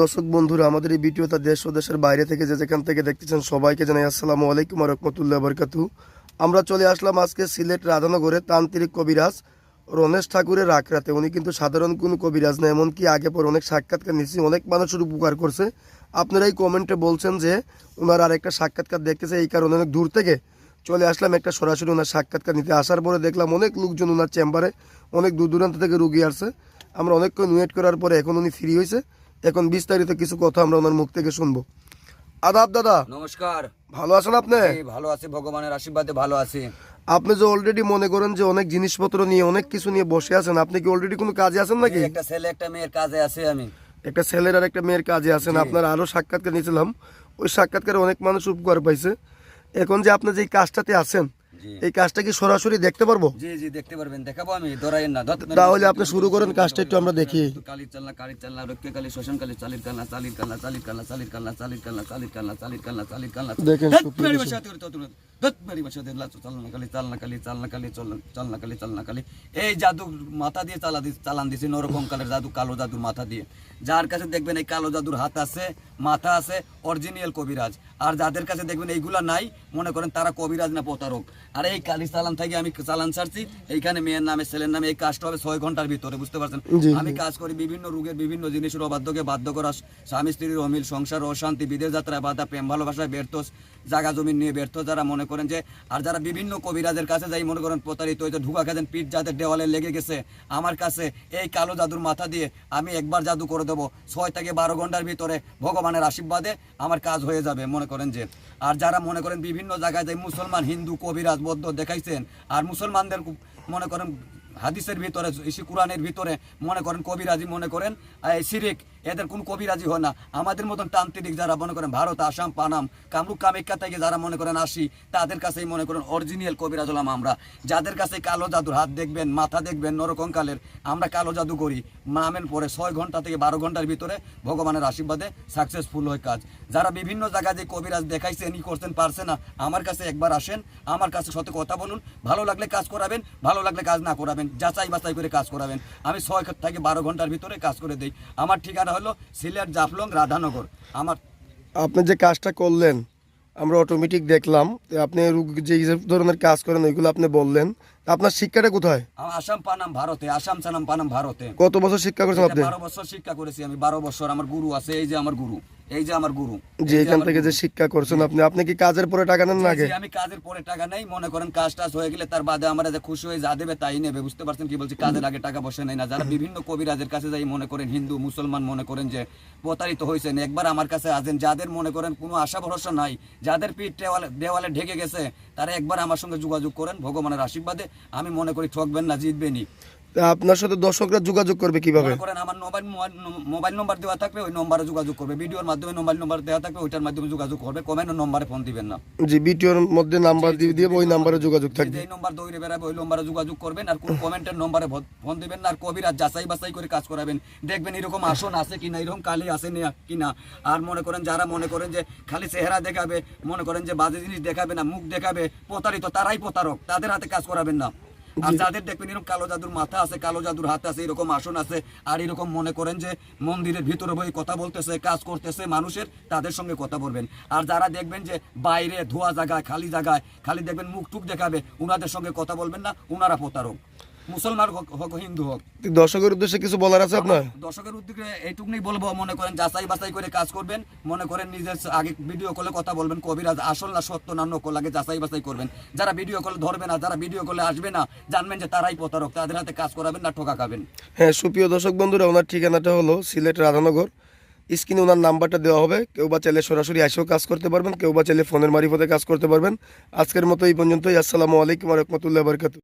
দর্শক বন্ধুরা, আমাদের এই ভিডিওটা দেশ ও দেশের বাইরে থেকে যে যেখান থেকে দেখতেছেন সবাইকে জানাই আসসালামু আলাইকুম রহমতুল্লাহ বরকাতু। আমরা চলে আসলাম আজকে সিলেট রাধানগরে তান্ত্রিক কবিরাজ রমেশ ঠাকুরের আখড়াতে। উনি কিন্তু সাধারণ কোনো কবিরাজ না, এমনকি আগে পর অনেক সাক্ষাৎকার নিচ্ছি অনেক মানুষের উপকার করছে। আপনারা এই কমেন্টে বলছেন যে ওনার আর একটা সাক্ষাৎকার দেখতেছে, এই কারণে অনেক দূর থেকে চলে আসলাম একটা সরাসরি ওনার সাক্ষাৎকার নিতে। আসার পরে দেখলাম অনেক লোকজন ওনার চেম্বারে, অনেক দূর দূরান্ত থেকে রুগী আসছে। আমরা অনেকক্ষণ ওয়েট করার পরে এখন উনি ফ্রি হয়েছে এখন বিস্তারিত কিছু কথা আমরা ওনার মুখ থেকে শুনব। আদাব দাদা নমস্কার। ভালো আছেন আপনি? ভালো আছি ভগবানের আশীর্বাদে ভালো আছি। আপনি যে অলরেডি মনে করেন যে অনেক জিনিসপত্র নিয়ে অনেক কিছু নিয়ে বসে আছেন আপনি কি অলরেডি কোনো কাজে আছেন নাকি? একটা ছেলে একটা মেয়ের কাজে আছি আমি। একটা ছেলের আর একটা মেয়ের কাজে আছেন। আপনার আরও সাক্ষাৎকার নিয়েছিলাম। ওই সাক্ষাৎকারে অনেক মানুষ উপকার পাইছে। এখন যে আপনি যে কাজটাতে আছেন এই কাজটা কি সরাসরি দেখতে পারব? জি জি দেখতে পারবেন। দেখাবো আমি ধরাই না তাহলে আপনি শুরু করেন কাজটা একটু আমরা দেখি। কালির চালনা কালির চালনা রক্ষে কালি শোষণ কালি চালির কালনা চালির কালনা চালির কালনা চালির কালনা চালির কালনা চালির কালনা চালির কালনা চালির কালনা দেখেন ধ্যাৎ সুপ্রিয় ওর ততুর, ধ্যাৎ মেরি বাসাতে লাচু চালনা কালি চালনা কালি চালনা কালি চলনা চালনা কালি এই জাদু মাথা দিয়ে চালা চালান নরকঙ্কালের জাদু কালো জাদুর মাথা দিয়ে। যার কাছে দেখবেন এই কালো জাদুর হাত আছে মাথা আছে অরিজিনাল কবিরাজ। আর যাদের কাছে দেখবেন এইগুলা নাই মনে করেন তারা কবিরাজ না প্রতারক। আর এই কালি চালান থেকে আমি চালান ছাড়ছি এইখানে মেয়ের নামে ছেলের নামে এই কাজটা হবে ছয় ঘণ্টার ভিতরে বুঝতে পারছেন? আমি কাজ করি বিভিন্ন রোগের বিভিন্ন জিনিসের অবাধ্যকে বাধ্য করা স্বামী স্ত্রীর অমিল সংসার অশান্তি বিদেশ যাত্রায় বাধা প্রেম ভালোবাসায় ব্যর্থ জায়গা জমি নিয়ে ব্যর্থ যারা মনে করেন যে, আর যারা বিভিন্ন কবিরাজের কাছে যাই, মনে করেন প্রতারিত হয়েছে ঢুকা খেতেন, পিঠ যাদের দেওয়ালে লেগে গেছে, আমার কাছে এই কালো জাদুর মাথা দিয়ে আমি একবার জাদু করে দেবো। ছয় থেকে বারো ঘণ্টার ভিতরে ভগবানের আশীর্বাদে আমার কাজ হয়ে যাবে, মনে করেন যে। আর যারা মনে করেন বিভিন্ন জায়গায় যাই মুসলমান, হিন্দু, কবিরাজ, বৌদ্ধ দেখাইছেন, আর মুসলমানদের মনে করেন হাদিসের ভিতরে, ইসি কোরআনের ভিতরে মনে করেন কবিরাজি মনে করেন সিরিক এদের কোন কবিরাজি হয় না। আমাদের মতন তান্ত্রিক যারা মনে করেন ভারত, আসাম, পানাম, কামরূপ, কামাখ্যা থেকে যারা মনে করেন আসি, তাদের কাছেই মনে করেন অরিজিনাল কবিরাজ হলাম আমরা। যাদের কাছে কালো জাদুর হাত দেখবেন, মাথা দেখবেন, নরকঙ্কালের, আমরা কালো জাদু করি। নামের পরে ছয় ঘণ্টা থেকে বারো ঘণ্টার ভিতরে ভগবানের আশীর্বাদে সাকসেসফুল হয় কাজ। যারা বিভিন্ন জায়গায় যে কবিরাজ দেখাইছেন ই করছেন, পারছে না, আমার কাছে একবার আসেন, আমার কাছে সাথে কথা বলুন, ভালো লাগলে কাজ করাবেন, ভালো লাগলে কাজ না করাবেন যাচাই বাছাই করে কাজ করাবেন। আমি ছয় থেকে বারো ঘণ্টার ভিতরে কাজ করে দিই। আমার ঠিকানা হলো সিলেট জাফলং রাধানগর। আমার আপনি যে কাজটা করলেন আমরা অটোমেটিক দেখলাম আপনি যে ধরনের কাজ করেন ওইগুলো আপনি বললেন। আপনার শিক্ষাটা কোথায়? আসাম পানাম ভারতে আসাম সানাম পানাম ভারতে। কত বছর শিক্ষা করেছেন আপনি? বারো বছর শিক্ষা করেছি আমি বারো বছর আমার গুরু আছে এই যে আমার গুরু। এই যে আমার গুরু। যে এখান থেকে যে শিক্ষা করছেন আপনি আপনি কি কাজের পরে টাকা নেন আগে আমি কাজের পরে টাকা নেই। মনে করেন কাজ টাজ হয়ে গেলে তার বাদে আমরা যে খুশি হয়ে যা দেবে তাই নেবে বুঝতে পারছেন কি বলছি? কাজের আগে টাকা বসে নেই না। যারা বিভিন্ন কবিরাজের কাছে যাই মনে করেন হিন্দু মুসলমান মনে করেন যে প্রতারিত হয়েছেন একবার আমার কাছে আসেন যাদের মনে করেন কোনো আশা ভরসা নাই যাদের পিঠ দেওয়ালে দেওয়ালে ঢেকে গেছে তারা একবার আমার সঙ্গে যোগাযোগ করেন ভগবানের আশীর্বাদে। আমি মনে করি ঠকবেন না জিতবেনি আপনার সাথে দর্শকরা যোগাযোগ করবে কীভাবে? করেন আমার মোবাইল মোবাইল নম্বর দেওয়া থাকবে ওই নম্বরে যোগাযোগ করবে। ভিডিওর মাধ্যমে মোবাইল নম্বর দেওয়া থাকবে ওইটার মাধ্যমে যোগাযোগ করবে। কমেন্ট নম্বরে ফোন দিবেন না। যে ভিডিওর মধ্যে নাম্বার দিয়ে দিয়ে ওই নাম্বারে যোগাযোগ থাকবে। যে নম্বর দৌড়ে বেড়াবে ওই নম্বরে যোগাযোগ করবেন আর কোন কমেন্টের নম্বরে ফোন দিবেন না। আর কবিরাজ যাচাই বাছাই করে কাজ করাবেন। দেখবেন এরকম আসন আছে কিনা এরকম কালি আছে না কিনা। আর মনে করেন যারা মনে করেন যে খালি চেহারা দেখাবে মনে করেন যে বাজে জিনিস দেখাবে না মুখ দেখাবে প্রতারিত তারাই প্রতারক। তাদের হাতে কাজ করাবেন না। আর যাদের দেখবেন এরকম কালো জাদুর মাথা আছে, কালো জাদুর হাত আছে, এরকম আসন আছে, আর এরকম মনে করেন যে মন্দিরের ভিতরে বই কথা বলতেছে, কাজ করতেছে মানুষের, তাদের সঙ্গে কথা বলবেন। আর যারা দেখবেন যে বাইরে ধোয়া জায়গায় খালি জায়গায় খালি দেখবেন মুখ টুক দেখাবে, উনাদের সঙ্গে কথা বলবেন না ওনারা প্রতারক। মুসলমান হোক হোক হিন্দু হোক। দর্শকের উদ্দেশ্যে কিছু বলার আছে আপনার? দর্শকের উদ্যোগে এইটুকুনি বলব মনে করেন যাচাই বাছাই করে কাজ করবেন মনে করেন নিজের আগে ভিডিও কলে কথা বলবেন কবিরাজ আসল না সত্য না নকল আগে যাচাই বাছাই করবেন। যারা ভিডিও কলে ধরবে না যারা ভিডিও কলে আসবে না জানবেন যে তারাই প্রতারক তাদের হাতে কাজ করাবেন না ঠকা খাবেন। হ্যাঁ সুপ্রিয় দর্শক বন্ধুরা ওনার ঠিকানাটা হলো সিলেট রাধানগর। স্ক্রিনে ওনার নাম্বারটা দেওয়া হবে কেউ বা চাইলে সরাসরি এসেও কাজ করতে পারবেন কেউ বা চাইলে ফোনের মারিফতে কাজ করতে পারবেন। আজকের মতো এই পর্যন্তই আসসালামু আলাইকুম রহমতুল্লাহ বরকাত